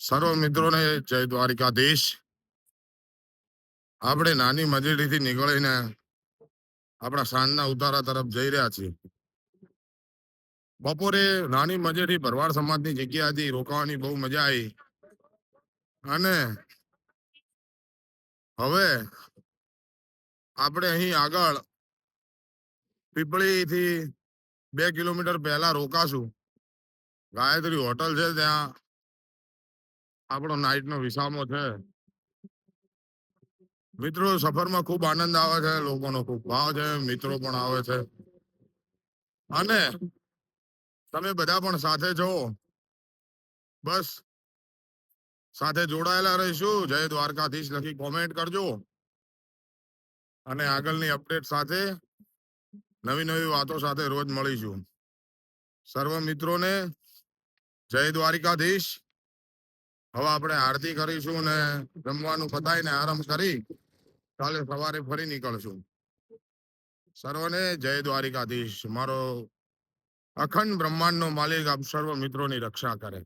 સર્વ મિત્રોને જય દ્વારિકાધીશ. આપણે નાની મજેડીથી નીકળીને આપણા સાંજના ઉતારા તરફ જઈ રહ્યા છીએ. બપોરે નાની મજેડી ભરવાડ સમાજની જગ્યાથી રોકાવાની બહુ મજા આવી. અને હવે આપણે અહીં આગળ પીપળીથી બે કિલોમીટર પહેલા રોકાશું. ગાયત્રી હોટલ છે ત્યાં. આપણો નાઇટનો વિસામો છે. મિત્રો, સફરમાં ખૂબ આનંદ આવે છે, લોકોનો ખૂબ ભાવ છે, મિત્રો પણ આવે છે. અને તમે બધા પણ સાથે છો. બસ. સાથે જોડાયેલા રહીશું. જય દ્વારકાધીશ, લખી કોમેન્ટ કરજો. અને આગળની અપડેટ સાથે નવી નવી વાતો સાથે રોજ મળીશું. સર્વ મિત્રોને જય દ્વારિકાધીશ. હવે આપણે આરતી કરીશું ને જમવાનું પતાવીને આરામ કરી, કાલે સવારે ફરી નીકળશું. સર્વને જય દ્વારિકાધીશ. મારો અખંડ બ્રહ્માંડનો માલિક આપ સર્વ મિત્રોની રક્ષા કરે.